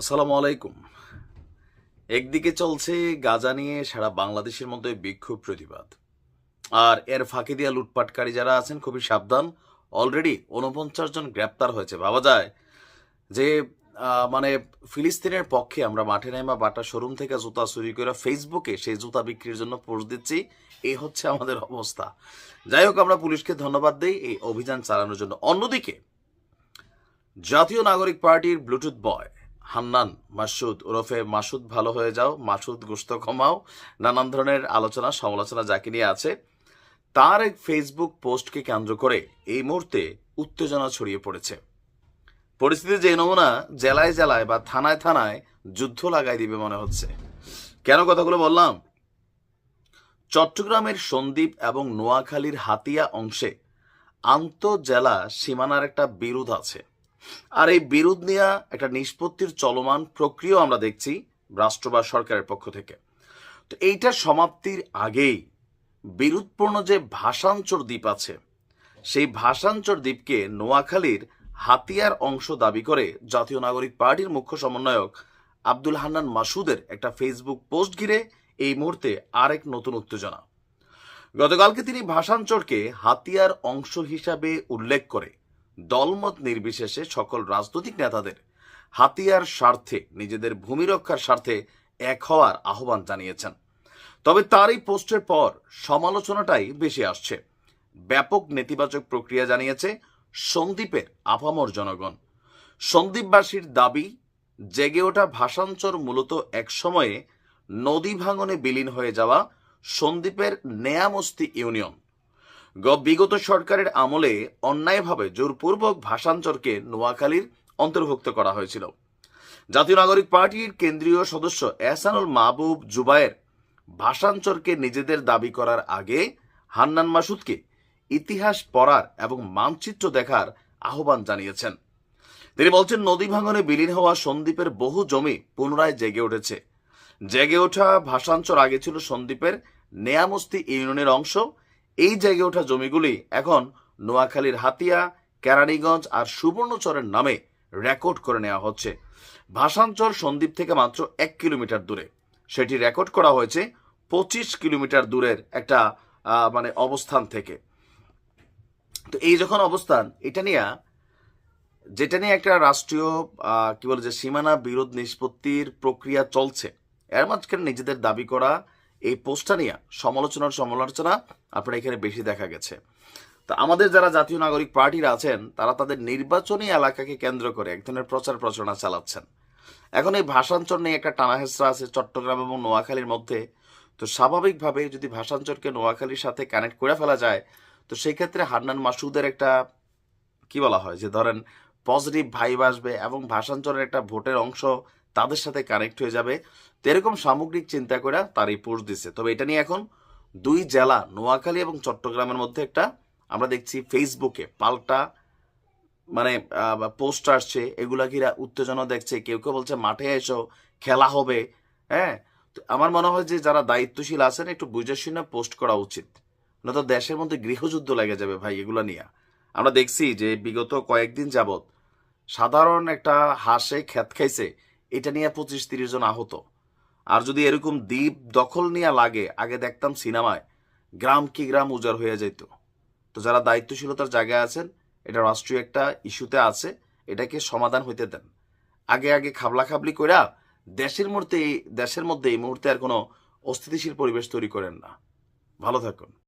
আসসালামু আলাইকুম। একদিকে চলছে গাজা নিয়ে সারা বাংলাদেশের মধ্যে বিক্ষোভ প্রতিবাদ। আর এর ফাঁকি দিয়া লুটপাটকারী যারা আছেন খুবই সাবধান। অলরেডি উনপঞ্চাশ জন গ্রেপ্তার হয়েছে। ভাবা যায় যে মানে ফিলিস্তিনের পক্ষে আমরা মাঠে নেমা বাটা শোরুম থেকে জুতা চুরি করে ফেসবুকে সেই জুতা বিক্রির জন্য পোস্ট দিচ্ছি। এই হচ্ছে আমাদের অবস্থা। যাই হোক, আমরা পুলিশকে ধন্যবাদ দিই এই অভিযান চালানোর জন্য। অন্যদিকে, জাতীয় নাগরিক পার্টির ব্লুটুথ বয় হান্নান, মাসুদ, ওরফে মাসুদ ভালো হয়ে যাও, মাসুদ গোস্ত কমাও, নানান ধরনের আলোচনা, সমালোচনা যাকে নিয়ে আছে, তার এক ফেসবুক পোস্টকে কেন্দ্র করে এই মুহূর্তে উত্তেজনা ছড়িয়ে পড়েছে। পরিস্থিতি যে নমুনা জেলায় জেলায় বা থানায় থানায় যুদ্ধ লাগাই দিবে মনে হচ্ছে। কেন কথাগুলো বললাম? চট্টগ্রামের সন্দ্বীপ এবং নোয়াখালীর হাতিয়া অংশে আন্তঃজেলা সীমানার একটা বিরোধ আছে। আর এই বিরোধ নিয়ে একটা নিষ্পত্তির চলমান প্রক্রিয়া আমরা দেখছি রাষ্ট্র বা সরকারের পক্ষ থেকে। তো এইটা সমাপ্তির আগেই বিরোধপূর্ণ যে ভাষাঞ্চর দ্বীপ আছে, সেই ভাষাঞ্চর দ্বীপকে নোয়াখালীর হাতিয়ার অংশ দাবি করে জাতীয় নাগরিক পার্টির মুখ্য সমন্বয়ক আব্দুল হান্নান মাসুদের একটা ফেসবুক পোস্ট ঘিরে এই মুহূর্তে আরেক নতুন উত্তেজনা। গতকালকে তিনি ভাষাঞ্চরকে হাতিয়ার অংশ হিসাবে উল্লেখ করে দলমত নির্বিশেষে সকল রাজনৈতিক নেতাদের হাতিয়ার স্বার্থে, নিজেদের ভূমি রক্ষার স্বার্থে এক হওয়ার আহ্বান জানিয়েছেন। তবে তার এই পোস্টের পর সমালোচনাটাই বেশি আসছে। ব্যাপক নেতিবাচক প্রক্রিয়া জানিয়েছে সন্দীপের আপামর জনগণ। সন্দীপবাসীর দাবি, জেগে ওঠা ভাষাঞ্চর মূলত এক সময়ে নদী ভাঙনে বিলীন হয়ে যাওয়া সন্দীপের নেয়ামস্তি ইউনিয়ন। বিগত সরকারের আমলে অন্যায়ভাবে জোরপূর্বক ভাষাঞ্চরকে নোয়াখালীর অন্তর্ভুক্ত করা হয়েছিল। জাতীয় নাগরিক পার্টির কেন্দ্রীয় সদস্য এহসানুল মাহবুব জুবায়ের ভাষাঞ্চরকে নিজেদের দাবি করার আগে হান্নান মাসুদকে ইতিহাস পড়ার এবং মানচিত্র দেখার আহ্বান জানিয়েছেন। তিনি বলছেন, নদী ভাঙনে বিলীন হওয়া সন্দ্বীপের বহু জমি পুনরায় জেগে উঠেছে। জেগে ওঠা ভাষাঞ্চর আগে ছিল সন্দ্বীপের নেয়ামস্তি ইউনিয়নের অংশ এই জায়গায় ওঠা জমিগুলি এখন নোয়াখালীর হাতিয়া, কেরানীগঞ্জ আর সুবর্ণচরের নামে রেকর্ড করে নেওয়া হচ্ছে। ভাষাঞ্চর সন্দ্বীপ থেকে মাত্র এক কিলোমিটার দূরে। সেটি রেকর্ড করা হয়েছে পঁচিশ কিলোমিটার দূরের একটা মানে অবস্থান থেকে। তো এই যখন অবস্থান, এটা নিয়ে, যেটা নিয়ে একটা রাষ্ট্রীয় কি বলে যে সীমানা বিরোধ নিষ্পত্তির প্রক্রিয়া চলছে, এর মাঝখানে নিজেদের দাবি করা এই পোস্টটা নিয়ে সমালোচনার সমালোচনা আপনার এখানে বেশি দেখা গেছে। তো আমাদের যারা জাতীয় নাগরিক পার্টিরা আছেন, তারা তাদের নির্বাচনী এলাকাকে কেন্দ্র করে এক ধরনের প্রচার প্রচারণা চালাচ্ছেন। এখন এই ভাষাঞ্চর নিয়ে একটা টানাহেসরা আছে চট্টগ্রাম এবং নোয়াখালীর মধ্যে। তো স্বাভাবিকভাবে যদি ভাষাঞ্চরকে নোয়াখালীর সাথে কানেক্ট করে ফেলা যায়, তো সেই ক্ষেত্রে হান্নান মাসুদের একটা, কি বলা হয়, যে ধরেন পজিটিভ ভাইব আসবে এবং ভাষাঞ্চলের একটা ভোটের অংশ তাদের সাথে কানেক্ট হয়ে যাবে। তো এরকম সামগ্রিক চিন্তা করে তার এই পোস্ট দিচ্ছে তবে এটা নিয়ে এখন দুই জেলা, নোয়াখালী এবং চট্টগ্রামের মধ্যে একটা আমরা দেখছি ফেসবুকে পাল্টা মানে পোস্ট আসছে। এগুলা ঘিরা উত্তেজনা দেখছে। কেউ কেউ বলছে, মাঠে এসো, খেলা হবে। হ্যাঁ? আমার মনে হয় যে যারা দায়িত্বশীল আছেন, একটু বুঝে শুনে পোস্ট করা উচিত। নয়তো দেশের মধ্যে গৃহযুদ্ধ লেগে যাবে ভাই এগুলা নিয়ে। আমরা দেখছি যে বিগত কয়েকদিন যাবত সাধারণ একটা হাসে, খ্যাত খাইছে। এটা নিয়ে পঁচিশ তিরিশ জন আহত। আর যদি এরকম দ্বীপ দখল নিয়ে লাগে, আগে দেখতাম সিনেমায়, গ্রাম কি গ্রাম উজাড় হয়ে যেত তো যারা দায়িত্বশীলতার জায়গায় আছেন, এটা রাষ্ট্রীয় একটা ইস্যুতে আছে, এটাকে সমাধান হইতে দেন। আগে আগে খাবলা খাবলি কইরা দেশের মধ্যে দেশের মধ্যে এই মুহূর্তে আর কোনো অস্থিতিশীল পরিবেশ তৈরি করেন না। ভালো থাকুন।